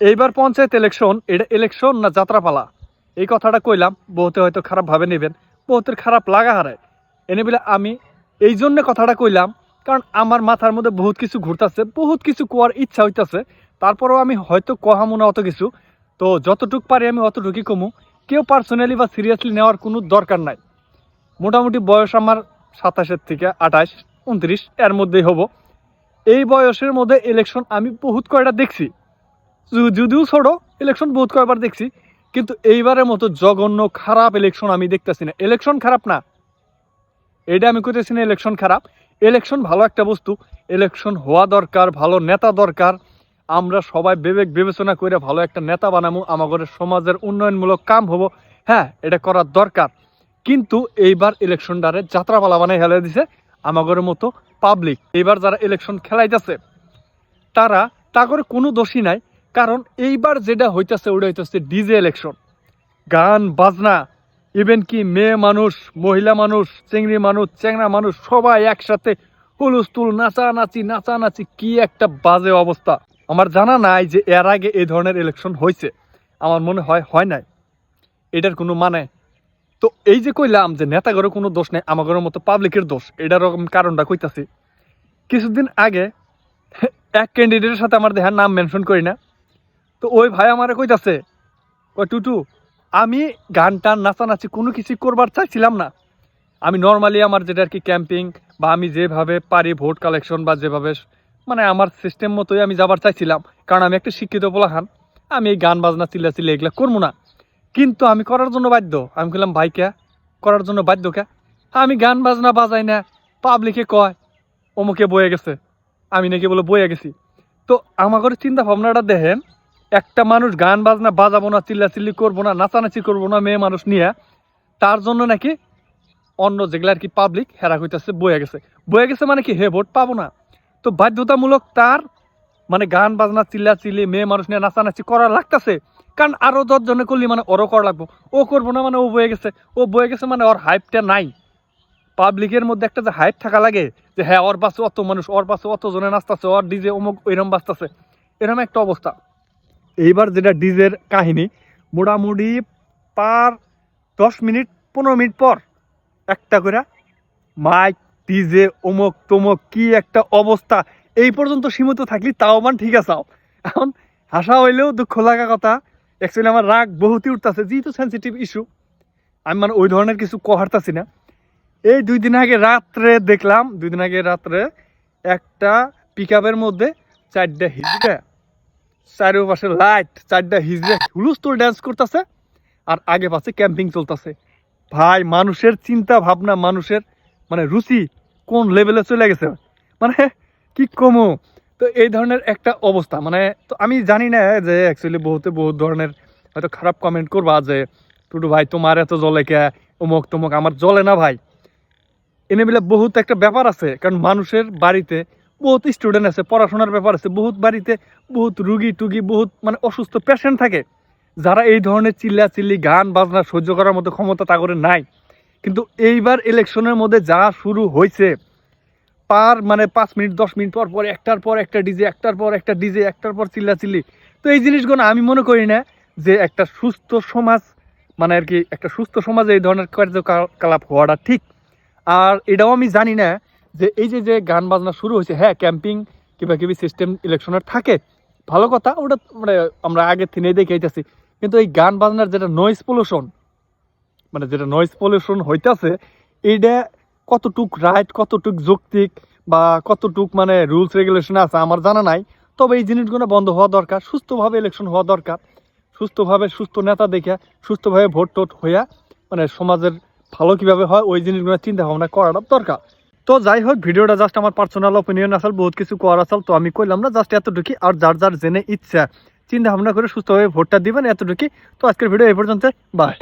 এইবার পঞ্চায়েত ইলেকশন এটা ইলেকশন না যাত্রাপালা? এই কথাটা কইলাম বহুতে হয়তো খারাপ ভাবে নেবেন বহুতের খারাপ লাগা হারায় এনে বলে আমি এই জন্য কথাটা কইলাম, কারণ আমার মাথার মধ্যে বহুত কিছু ঘুরতেছে, বহুত কিছু কোয়ার ইচ্ছা হইতেছে। তারপরেও আমি হয়তো কহামু না অত কিছু। তো যতটুক পারি আমি অতটুকুই কমু। কেউ পার্সোনালি বা সিরিয়াসলি নেওয়ার কোনো দরকার নাই। মোটামুটি বয়স আমার সাতাশের থেকে আঠাশ, উনত্রিশ, এর মধ্যেই হব। এই বয়সের মধ্যে ইলেকশন আমি বহুত কয়টা দেখছি। যদিও ছোট ইলেকশন বহুত কয়বার দেখছি, কিন্তু এইবারের মতো জঘন্য খারাপ ইলেকশন আমি দেখতেছি না। ইলেকশন খারাপ না। এটা আমি কইতেছি না ইলেকশন খারাপ। ইলেকশন ভালো একটা বস্তু। ইলেকশন হওয়া দরকার, ভালো নেতা দরকার। আমরা সবাই বিবেক বিবেচনা করে ভালো একটা নেতা বানাবো আমাদের সমাজের উন্নয়নমূলক কাম হব। হ্যাঁ এটা করার দরকার। কিন্তু এইবার ইলেকশনটারে যাত্রাপালা বানাই হেলে দিছে আমাদের মতো পাবলিক এইবার যারা ইলেকশন খেলাইতেছে, তারা তা করে কোনো দোষী নাই। কারণ এইবার যেটা হইতেছে ওটা হইতেছে ডিজে ইলেকশন গান, বাজনা ইভেন কি মেয়ে মানুষ, মহিলা মানুষ, চেংড়ি মানুষ চেংড়া মানুষ, সবাই একসাথে হুলুস্তুল নাচানাচি নাচানাচি, কি একটা বাজে অবস্থা। আমার জানা নাই যে এর আগে এই ধরনের ইলেকশন হয়েছে আমার মনে হয় হয় নাই। এটার কোনো মানে? তো এই যে কইলাম যে নেতাগরের কোনো দোষ নেই আমাগরের মতো পাবলিকের দোষ, এটার কারণটা কইতাছি। কিছুদিন আগে এক ক্যান্ডিডেটের সাথে আমার দেহার নাম মেনশন করি না। তো ওই ভাই আমারে কইতাছে, ওই টুটু, আমি গান টান নাচানাচি কোনো কিছু করবার চাইছিলাম না। আমি নর্মালি আমার যেটা আর কি ক্যাম্পিং বা আমি যেভাবে পারি ভোট কালেকশন বা যেভাবে মানে আমার সিস্টেম মতোই আমি যাবার চাইছিলাম। কারণ আমি একটা শিক্ষিত পোলাখান আমি এই গান বাজনা চিল্লা চিল্লা এগুলা করব না। কিন্তু আমি করার জন্য বাধ্য। আমি বললাম ভাই কে? করার জন্য বাধ্য কে? আমি গান বাজনা বাজাই না। পাবলিকে কয়, অমুকে বয়ে গেছে। আমি নাকি বলে বয়ে গেছি। তো আমাদের চিন্তা ভাবনাটা দেখেন একটা মানুষ গান বাজনা, বাজাবো না চিল্লা চিল্লি করব না, নাচানাচি করব না মেয়ে মানুষ নিয়ে, তার জন্য নাকি অন্য যেগুলো আর কি পাবলিক হেরা হইতেছে বয়ে গেছে। বয়ে গেছে মানে কি, হে, ভোট পাবো না। তো বাধ্যতামূলক তার মানে গান বাজনা চিল্লা চিল্লি মেয়ে মানুষ নিয়ে নাচানাচি করা লাগতেছে। কারণ আরও দশ জনে করলি মানে ওরও করা লাগবো। ও করব না মানে ও বয়ে গেছে। ও বয়ে গেছে মানে ওর হাইপটা নাই। পাবলিকের মধ্যে একটা যে হাইপ থাকা লাগে, যে হ্যাঁ ওর পাশে অত মানুষ, ওর পাশে অত জনে নাচতেছে, ওর ডিজে অমুক ওইরকম বাজতেছে। এরকম একটা অবস্থা। এইবার যেটা ডিজের কাহিনী, মোটামুটি পার দশ মিনিট, পনেরো মিনিট পর একটা করে মাইক, ডিজে, অমুক তমুক কি একটা অবস্থা, এই পর্যন্ত সীমিত থাকলি তাও মান ঠিক আছে। এখন হাসা হইলেও দুঃখ লাগা কথা। অ্যাকচুয়ালি আমার রাগ বহুতই উঠতেছে, যেহেতু সেন্সিটিভ ইস্যু আমি মানে ওই ধরনের কিছু কহারতাছি না। এই দুই দিন আগে রাত্রে দেখলাম, দুই দিন আগে রাত্রে একটা পিক মধ্যে চারটা হিজড়া চারিপাশে লাইট চারটা হিজড়ে হুলুস্তুল ড্যান্স করতেছে, আর আগে পাশে ক্যাম্পিং চলতেছে। ভাই, মানুষের চিন্তা ভাবনা, মানুষের মানে রুচি কোন লেভেলে চলে গেছে? মানে কি কমো? তো এই ধরনের একটা অবস্থা। মানে তো আমি জানি না যে অ্যাকচুয়ালি বহুতে বহুত ধরনের হয়তো খারাপ কমেন্ট করবা যে টুটু ভাই, তোমার এত জলে কে? অমুক তমুক, আমার জলে না ভাই। এনে বহুত একটা ব্যাপার আছে, কারণ মানুষের বাড়িতে বহুত স্টুডেন্ট আছে, পড়াশোনার ব্যাপার আছে, বহুত বাড়িতে বহুত রুগী টুগী, বহুত মানে অসুস্থ পেশেন্ট থাকে। যারা এই ধরনের চিল্লা চিল্লি গান বাজনা সহ্য করার মতো ক্ষমতা তাগরে নাই। কিন্তু এইবার ইলেকশনের মধ্যে যা শুরু হয়েছে, পার মানে পাঁচ মিনিট, দশ মিনিট পর পর, একটার পর একটা ডিজে, একটার পর একটা ডিজে, একটার পর চিল্লা চিল্লি তো এই জিনিসগুলো আমি মনে করি না যে একটা সুস্থ সমাজ মানে আর কি একটা সুস্থ সমাজে এই ধরনের কার্যকলাপ হওয়াটা ঠিক। আর এটাও আমি জানি না যে এই যে যে গান বাজনা শুরু হয়েছে হ্যাঁ ক্যাম্পিং কিংবা কিবি সিস্টেম ইলেকশনের থাকে। ভালো কথা, ওটা মানে আমরা আগের থেকে দেখে আইতেছি কিন্তু এই গান বাজনার যেটা নয়েজ পলিউশন মানে যেটা নয়েজ পলিউশন হইতাছে এইটা কতটুক রাইট কতটুক যৌক্তিক বা কতটুক মানে রুলস রেগুলেশন আছে আমার জানা নাই। তবে এই জিনিসগুলো বন্ধ হওয়া দরকার, সুস্থভাবে ইলেকশন হওয়া দরকার। সুস্থভাবে সুস্থ নেতা দেখে সুস্থভাবে ভোট টোট হইয়া মানে সমাজের ভালো কীভাবে হয়, ওই জিনিসগুলো চিন্তা ভাবনা করাটা দরকার। তো যাই হোক, ভিডিওটা জাস্ট আমার পার্সোনাল অপিনিয়ন আসল, বহুত কিছু করার আসল। তো আমি কইলাম না জাস্ট এতটুকু আর যার যার জেনে ইচ্ছা, চিন্তা ভাবনা করে সুস্থভাবে ভোটটা দিবেন এতটুকু তো আজকের ভিডিও এই পর্যন্ত বাই